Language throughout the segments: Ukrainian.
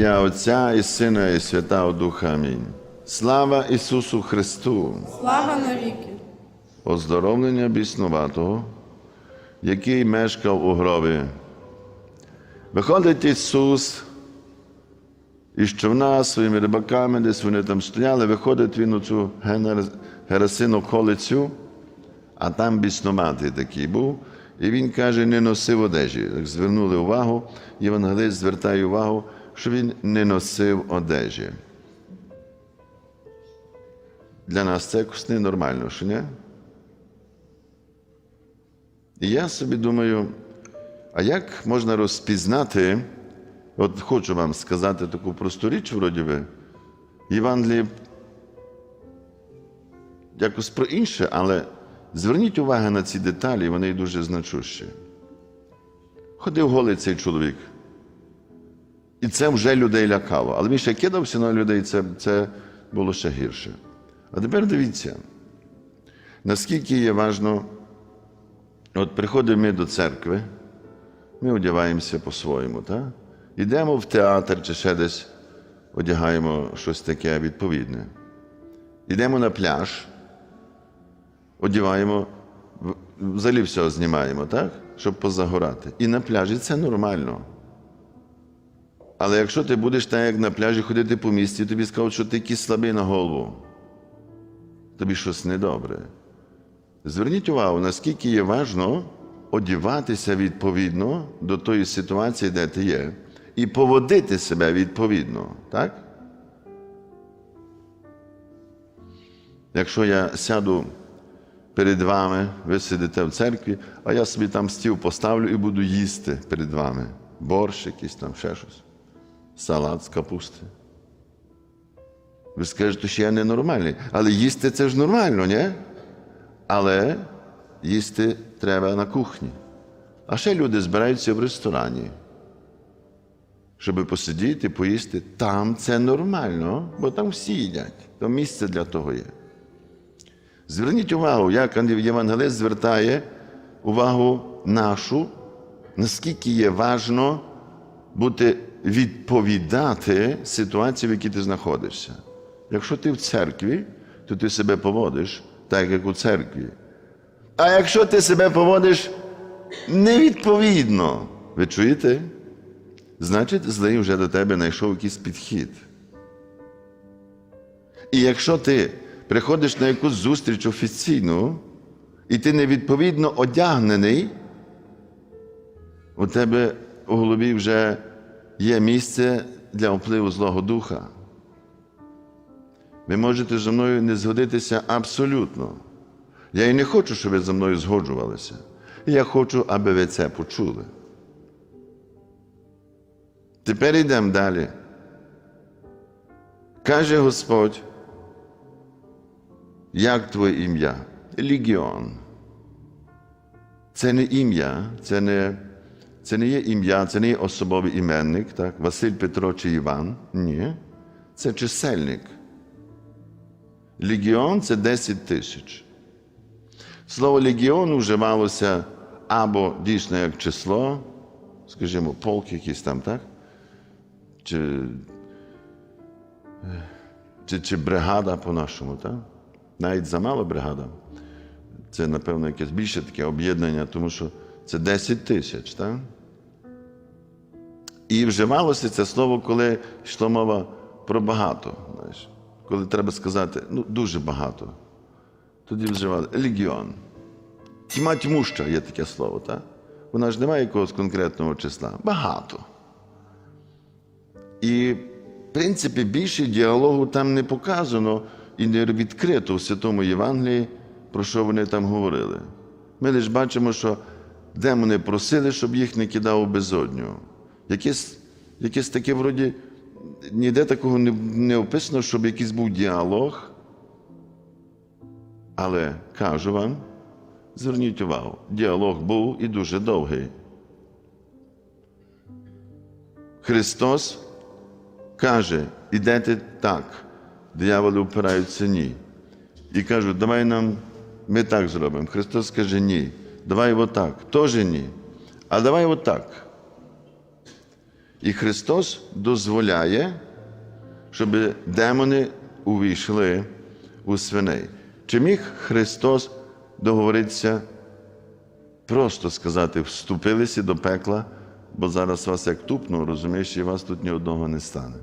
ім'я Отця і Сина, і Святого Духа. Амінь. Слава Ісусу Христу! Слава навіки! Оздоровлення біснуватого, який мешкав у гробі. Виходить Ісус із човна своїми рибаками, десь вони там стояли, виходить він у цю Герасину колицю, а там біснуватий такий був. І він каже, не носив одежі. Звернули увагу, євангелист звертає увагу, що він не носив одежі. Для нас це якось ненормально, що ні? І я собі думаю, а як можна розпізнати, от хочу вам сказати таку просту річ, вроді би, Євангеліє якось про інше, але зверніть увагу на ці деталі, вони дуже значущі. Ходив голий цей чоловік. І це вже людей лякало. Але він ще кидався на людей, це, це було ще гірше. А тепер дивіться, наскільки є важно, от приходимо ми до церкви, ми одягаємося по-своєму, так? Йдемо в театр чи ще десь одягаємо щось таке відповідне. Йдемо на пляж, одягаємо, взагалі все знімаємо, так? Щоб позагорати. І на пляжі це нормально. Але якщо ти будеш так, як на пляжі ходити по місті, тобі скажуть, що ти якийсь слабий на голову, тобі щось недобре. Зверніть увагу, наскільки є важно одіватися відповідно до тої ситуації, де ти є, і поводити себе відповідно. Так? Якщо я сяду перед вами, ви сидите в церкві, а я собі там стіл поставлю і буду їсти перед вами. Борщ якийсь там, ще щось. Салат з капусти. Ви скажете, що я ненормальний. Але їсти це ж нормально, ні? Але їсти треба на кухні. А ще люди збираються в ресторані, щоб посидіти, поїсти. Там це нормально, бо там всі їдять. Там місце для того є. Зверніть увагу, як Євангелист звертає увагу нашу, наскільки є важно бути відповідати ситуації, в якій ти знаходишся. Якщо ти в церкві, то ти себе поводиш так, як у церкві. А якщо ти себе поводиш невідповідно, ви чуєте? Значить, злий вже до тебе знайшов якийсь підхід. І якщо ти приходиш на якусь зустріч офіційну, і ти невідповідно одягнений, у тебе у голові вже є місце для впливу Злого Духа. Ви можете зі мною не згодитися абсолютно. Я і не хочу, щоб ви зі мною згоджувалися. Я хочу, аби ви це почули. Тепер йдемо далі. Каже Господь, як твоє ім'я? Легіон. Це не ім'я, це не, це не є ім'я, це не є особовий іменник, так? Василь Петро чи Іван. Ні. Це чисельник. Легіон це 10 тисяч. Слово легіон вживалося або дійсно як число, скажімо, полк якийсь там, так? Чи, чи, чи бригада по-нашому, так? Навіть замало бригада. Це, напевно, якесь більше таке об'єднання, тому що це 10 тисяч, так? І вживалося це слово, коли йшла мова про багато. Знаєш, коли треба сказати, ну, дуже багато. Тоді вживали легіон. Тьма тьмуща є таке слово, так? Вона ж не має якогось конкретного числа. Багато. І, в принципі, більше діалогу там не показано і не відкрито в Святому Євангелії, про що вони там говорили. Ми лише бачимо, що демони просили, щоб їх не кидав у безодню. Якесь, якесь таке, вроді, ніде такого не, не описано, щоб якийсь був діалог. Але кажу вам, зверніть увагу, діалог був і дуже довгий. Христос каже, ідете так, дияволи впираються ні. І кажуть, давай нам ми так зробимо. Христос каже ні. Давай отак. Теж ні. А давай отак. І Христос дозволяє, щоб демони увійшли у свиней. Чи міг Христос договоритися, просто сказати, вступилися до пекла, бо зараз вас як тупну, розумієш, і вас тут ні одного не стане?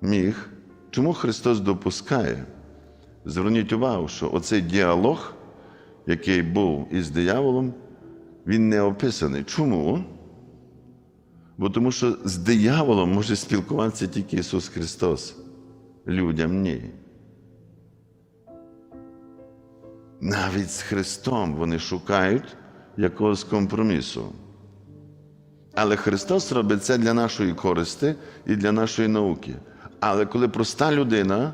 Міг. Чому Христос допускає? Зверніть увагу, що оцей діалог, який був із дияволом, він не описаний. Чому? Бо тому що з дияволом може спілкуватися тільки Ісус Христос. Людям ні. Навіть з Христом вони шукають якогось компромісу. Але Христос робить це для нашої користи і для нашої науки. Але коли проста людина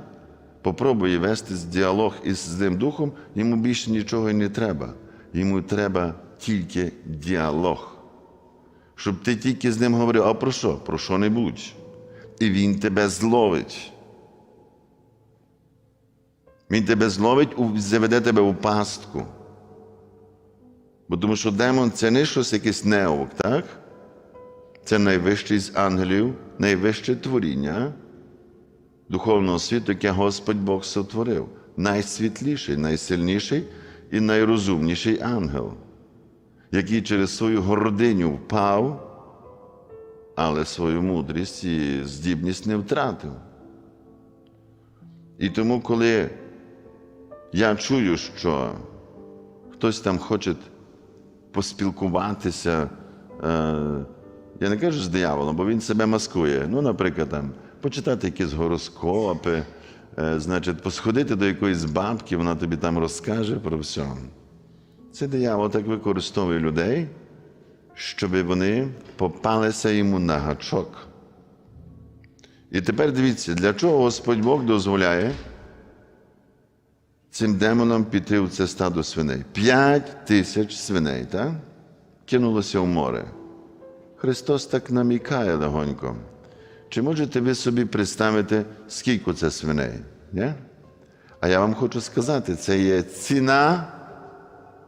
попробує вести діалог із Злим Духом, йому більше нічого і не треба. Йому треба тільки діалог. Щоб ти тільки з ним говорив, а про що? Про що небудь. І він тебе зловить. Він тебе зловить, заведе тебе у пастку. Бо тому що демон це не щось якийсь неок, так? Це найвищий з ангелів, найвище творіння духовного світу, яке Господь Бог сотворив. Найсвітліший, найсильніший і найрозумніший ангел, який через свою гординю впав, але свою мудрість і здібність не втратив. І тому, коли я чую, що хтось там хоче поспілкуватися, е, я не кажу з дияволом, бо він себе маскує. Ну, наприклад, там, почитати якісь гороскопи, е, значить, посходити до якоїсь бабки, вона тобі там розкаже про все. Це диявол так використовує людей, щоб вони попалися йому на гачок. І тепер дивіться, для чого Господь Бог дозволяє цим демонам піти в це стадо свиней. П'ять тисяч свиней, так? Кинулося в море. Христос так намікає легонько. Чи можете ви собі представити, скільки це свиней? Ні? А я вам хочу сказати, це є ціна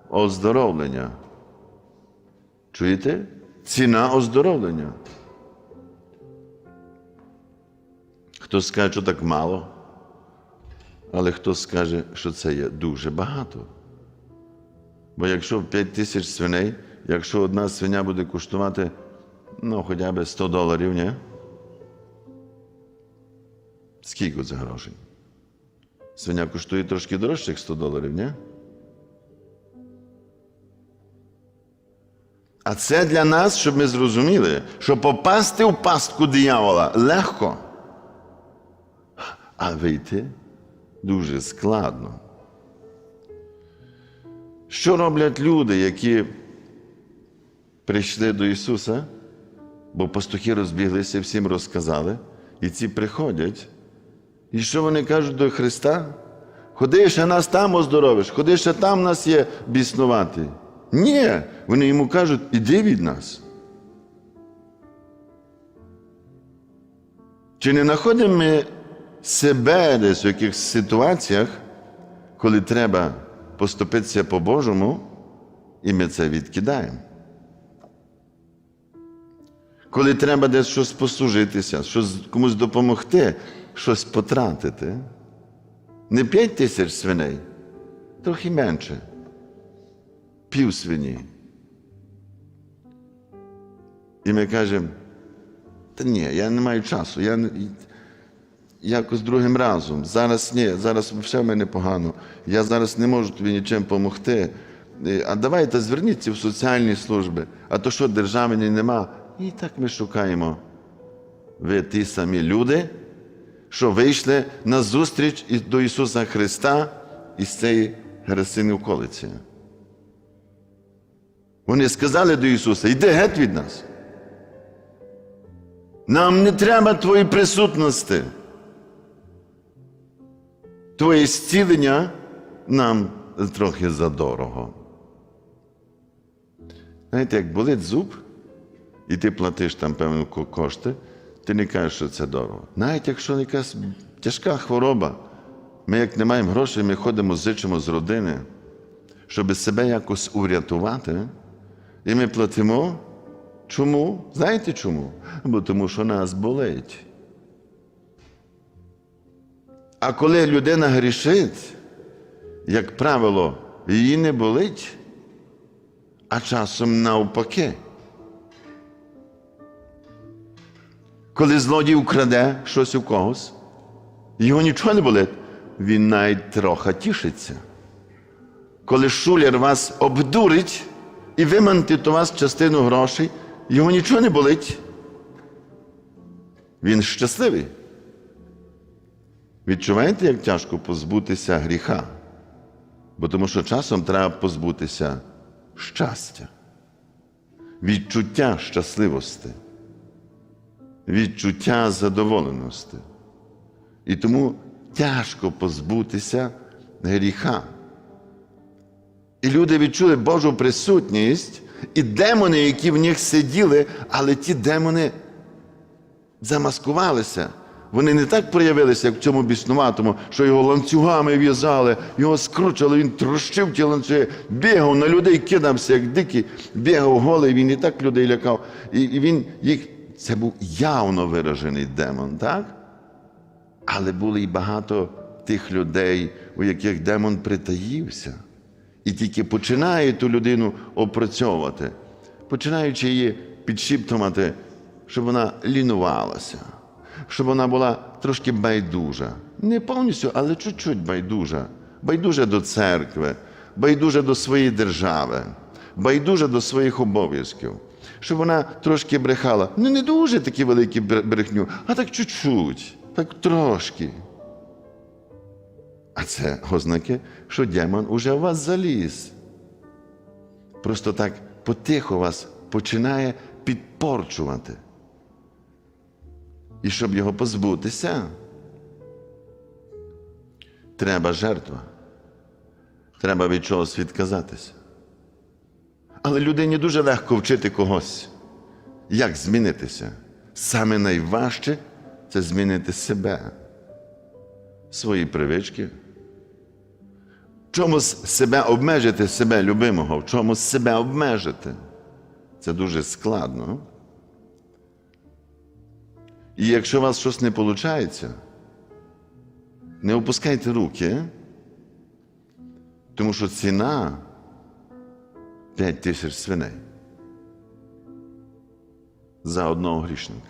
оздоровлення. Чуєте? Ціна оздоровлення. Хтось скаже, що так мало, але хтось скаже, що це є дуже багато. Бо якщо 5 тисяч свиней, якщо одна свиня буде коштувати ну, хоча б 100 доларів, ні? Скільки це грошей? Свиня коштує трошки дорожче, як 100 доларів, ні? А це для нас, щоб ми зрозуміли, що попасти в пастку диявола легко, а вийти дуже складно. Що роблять люди, які прийшли до Ісуса, бо пастухи розбіглися, всім розказали, і ці приходять. І що вони кажуть до Христа? Ходи ще нас там оздоровиш, ходи ще там нас є біснувати. Ні, вони йому кажуть, іди від нас. Чи не знаходимо ми себе десь в якихось ситуаціях, коли треба поступитися по-божому, і ми це відкидаємо? Коли треба десь щось послужитися, щось комусь допомогти, щось потратити. Не п'ять тисяч свиней, трохи менше. Пів свині. І ми кажемо, та ні, я не маю часу, я якось другим разом. Зараз ні, зараз все в мене погано. Я зараз не можу тобі нічим допомогти. А давайте зверніться в соціальні служби. А то що державні нема? І так ми шукаємо. Ви ті самі люди, що вийшли на зустріч до Ісуса Христа із цієї Герасини околиці. Вони сказали до Ісуса, йди геть від нас. Нам не треба твоєї присутності. Твоє зцілення нам трохи задорого. Знаєте, як болить зуб, і ти платиш там певні кошти, ти не кажеш, що це дорого. Навіть якщо якась тяжка хвороба, ми як не маємо грошей, ми ходимо, зичимо з родини, щоб себе якось урятувати, і ми платимо Чому? Знаєте чому? Бо тому що нас болить. А коли людина грішить, як правило, її не болить, а часом навпаки. Коли злодій украде щось у когось, його нічого не болить, він навіть трохи тішиться. Коли шуляр вас обдурить і вимантить у вас частину грошей, його нічого не болить. Він щасливий. Відчуваєте, як тяжко позбутися гріха? Бо тому що часом треба позбутися щастя, відчуття щасливості, відчуття задоволеності. І тому тяжко позбутися гріха. І люди відчули Божу присутність і демони, які в них сиділи, але ті демони замаскувалися. Вони не так проявилися, як в цьому біснуватому, що його ланцюгами в'язали, його скручували, він трощив ті ланцюги, бігав на людей, кидався, як дикий, бігав голий, він і так людей лякав. І він їх. Це був явно виражений демон, так? Але було і багато тих людей, у яких демон притаївся, і тільки починає ту людину опрацьовувати, починаючи її підшіптувати, щоб вона лінувалася, щоб вона була трошки байдужа. Не повністю, але чуть-чуть байдужа. Байдужа до церкви, байдужа до своєї держави, байдужа до своїх обов'язків. Щоб вона трошки брехала. Ну, не дуже такі великі брехню, а так чуть-чуть, так трошки. А це ознаки, що демон уже в вас заліз. Просто так потихо вас починає підпорчувати. І щоб його позбутися, треба жертва. Треба від чогось відказатися. Але людині дуже легко вчити когось, як змінитися. Саме найважче це змінити себе, свої привички. В чомусь себе обмежити, себе любимого, в чомусь себе обмежити. Це дуже складно. І якщо у вас щось не виходить, не опускайте руки, тому що ціна 5 тисяч свиней за одного грішника.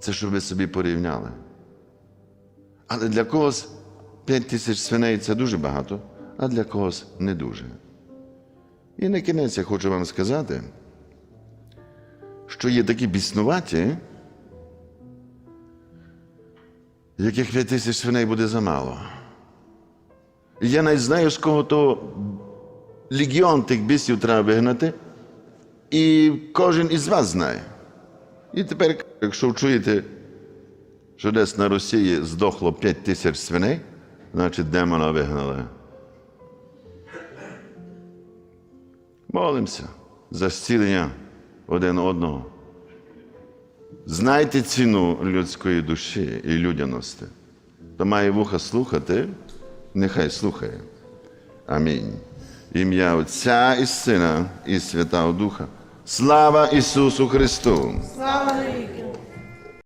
Це щоб ви собі порівняли. Але для когось 5 тисяч свиней це дуже багато, а для когось не дуже. І на кінець я хочу вам сказати, що є такі біснуваті, яких 5 тисяч свиней буде замало. Я навіть знаю, з кого то легіон тих бісів треба вигнати, і кожен із вас знає. І тепер, якщо чуєте, що десь на Росії здохло 5 тисяч свиней, значить демона вигнали. Молимося за зцілення один одного. Знайте ціну людської душі і людяності. Хто має вуха слухати, нехай слухає. Амінь. Ім'я Отця і Сина і Святого Духа. Слава Ісусу Христу! Слава